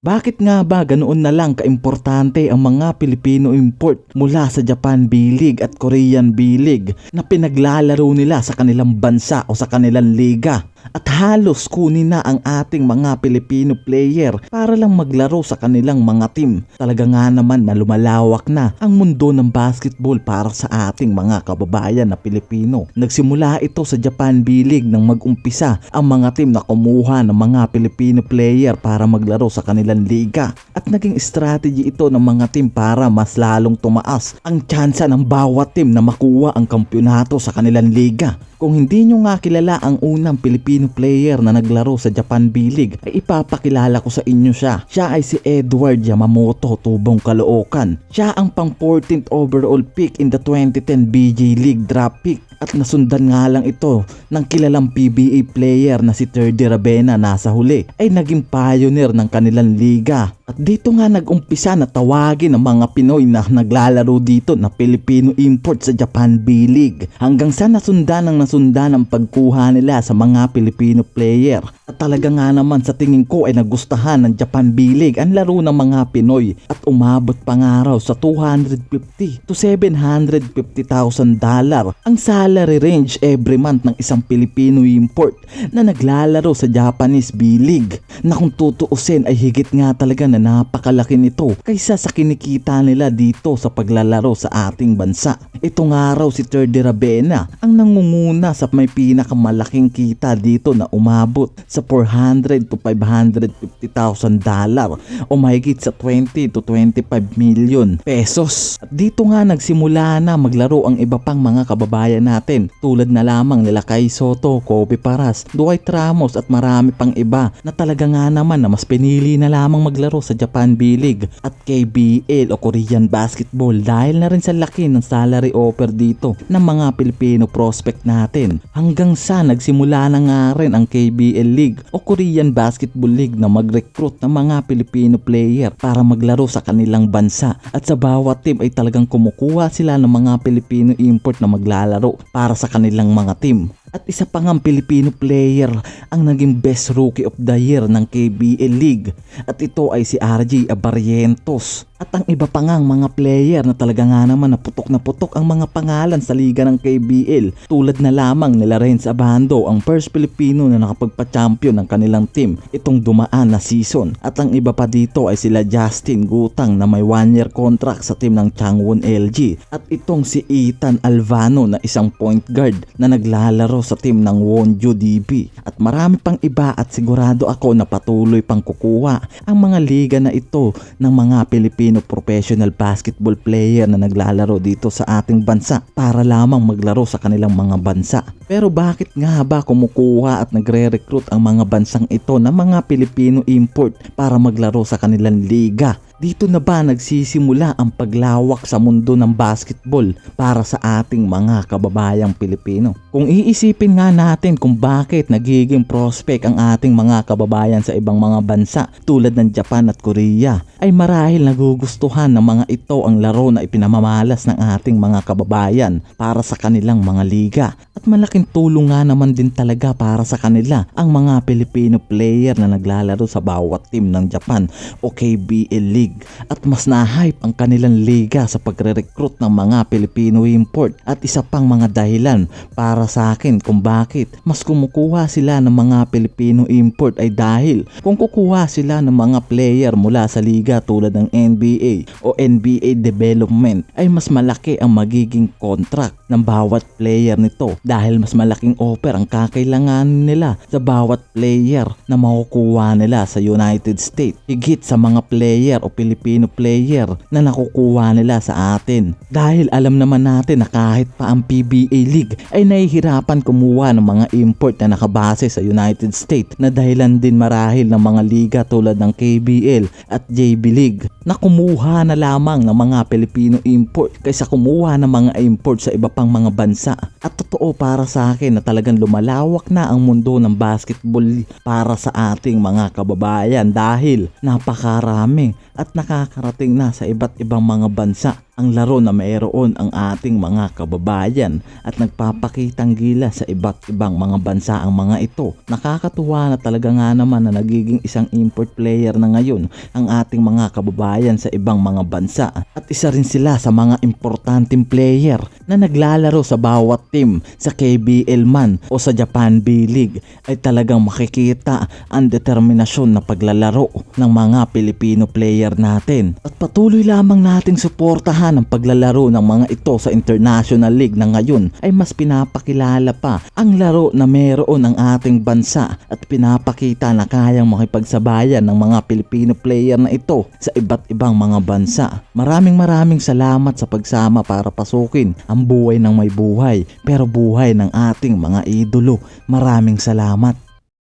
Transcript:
Bakit nga ba ganoon na lang kaimportante ang mga Pilipino import mula sa Japan B-League at Korean B-League na pinaglalaro nila sa kanilang bansa o sa kanilang liga? At halos kunin na ang ating mga Pilipino player para lang maglaro sa kanilang mga team. Talaga nga naman na lumalawak na ang mundo ng basketball para sa ating mga kababayan na Pilipino. Nagsimula ito sa Japan B-League nang mag-umpisa ang mga team na kumuha ng mga Pilipino player para maglaro sa kanilang liga. At naging strategy ito ng mga team para mas lalong tumaas ang tsansa ng bawat team na makuha ang kampyonato sa kanilang liga. Kung hindi nyo nga kilala ang unang Pilipino player na naglaro sa Japan B-League ay ipapakilala ko sa inyo siya. Siya ay si Edward Yamamoto Tubong Caloocan. Siya ang pang 14th overall pick in the 2010 BJ League draft pick at nasundan nga lang ito ng kilalang PBA player na si Terdy Rabena nasa huli ay naging pioneer ng kanilang liga. At dito nga nag-umpisa na tawagin ang mga Pinoy na naglalaro dito na Filipino import sa Japan B-League hanggang sa nasundan ng nasundan ang pagkuha nila sa mga Filipino player. At talaga nga naman sa tingin ko ay nagustahan ng Japan B-League ang laro ng mga Pinoy at umabot pa nga raw sa 250 to 750,000 dollar ang salary range every month ng isang Filipino import na naglalaro sa Japanese B-League na kung tutuusin ay higit nga talaga na napakalaki nito kaysa sa kinikita nila dito sa paglalaro sa ating bansa. Ito nga raw si Terdy Rabena nangunguna sa may pinakamalaking kita dito na umabot sa 400 to 550,000 dollar o mahigit sa 20 to 25 million pesos. At dito nga nagsimula na maglaro ang iba pang mga kababayan natin tulad na lamang nila Kai Soto, Kobe Paras, Dwight Ramos at marami pang iba na talaga nga naman na mas pinili na lamang maglaro sa Japan B-League at KBL o Korean Basketball dahil na rin sa laki ng salary offer dito ng mga Pilipino prospect natin. Hanggang sa nagsimula na nga rin ang KBL League o Korean Basketball League na mag-recruit ng mga Pilipino player para maglaro sa kanilang bansa at sa bawat team ay talagang kumukuha sila ng mga Pilipino import na maglalaro para sa kanilang mga team. At isa pa ngang Pilipino player ang naging best rookie of the year ng KBL League. At ito ay si RJ Abarientos. At ang iba pa ngang mga player na talaga nga naman na putok na putok ang mga pangalan sa liga ng KBL. Tulad na lamang nila Renz Abando ang first Pilipino na nakapagpa-champion ng kanilang team itong dumaan na season. At ang iba pa dito ay sila Justin Gutang na may one year contract sa team ng Changwon LG. At itong si Ethan Alvano na isang point guard na naglalaro sa team ng Wonju DB. At marami pang iba at sigurado ako na patuloy pang kukuha ang mga liga na ito ng mga Pilipino professional basketball player na naglalaro dito sa ating bansa para lamang maglaro sa kanilang mga bansa. Pero bakit nga ba kumukuha at nagre-recruit ang mga bansang ito ng mga Pilipino import para maglaro sa kanilang liga? Dito na ba nagsisimula ang paglawak sa mundo ng basketball para sa ating mga kababayang Pilipino? Kung iisipin nga natin kung bakit nagiging prospect ang ating mga kababayan sa ibang mga bansa tulad ng Japan at Korea, ay marahil nagugustuhan ng mga ito ang laro na ipinamamalas ng ating mga kababayan para sa kanilang mga liga. At malaking tulong nga naman din talaga para sa kanila ang mga Pilipino player na naglalaro sa bawat team ng Japan o KBL League league at mas na-hype ang kanilang liga sa pagre-recruit ng mga Pilipino import at isa pang mga dahilan para sa akin kung bakit mas kumukuha sila ng mga Pilipino import ay dahil kung kukuha sila ng mga player mula sa liga tulad ng NBA o NBA development ay mas malaki ang magiging contract ng bawat player nito dahil mas malaking offer ang kakailangan nila sa bawat player na makukuha nila sa United States. Higit sa mga player o Filipino player na nakukuha nila sa atin. Dahil alam naman natin na kahit pa ang PBA League ay nahihirapan kumuha ng mga import na nakabase sa United States na dahilan din marahil ng mga liga tulad ng KBL at JB League na kumuha na lamang ng mga Filipino import kaysa kumuha ng mga import sa iba pang mga bansa. At totoo para sa akin na talagang lumalawak na ang mundo ng basketball para sa ating mga kababayan dahil napakarami at nakakarating na sa iba't ibang mga bansa ang laro na mayroon ang ating mga kababayan at nagpapakitang gila sa iba't ibang mga bansa ang mga ito. Nakakatuwa na talaga nga naman na nagiging isang import player na ngayon ang ating mga kababayan sa ibang mga bansa at isa rin sila sa mga importanteng player na naglalaro sa bawat team sa KBL man o sa Japan B-League ay talagang makikita ang determinasyon na paglalaro ng mga Pilipino player natin. At patuloy lamang nating suportahan ang paglalaro ng mga ito sa International League na ngayon ay mas pinapakilala pa ang laro na meron ng ating bansa at pinapakita na kayang makipagsabayan ng mga Pilipino player na ito sa iba't ibang mga bansa. Maraming maraming salamat sa pagsama para pasukin ang buhay ng may buhay pero buhay ng ating mga idolo. Maraming salamat.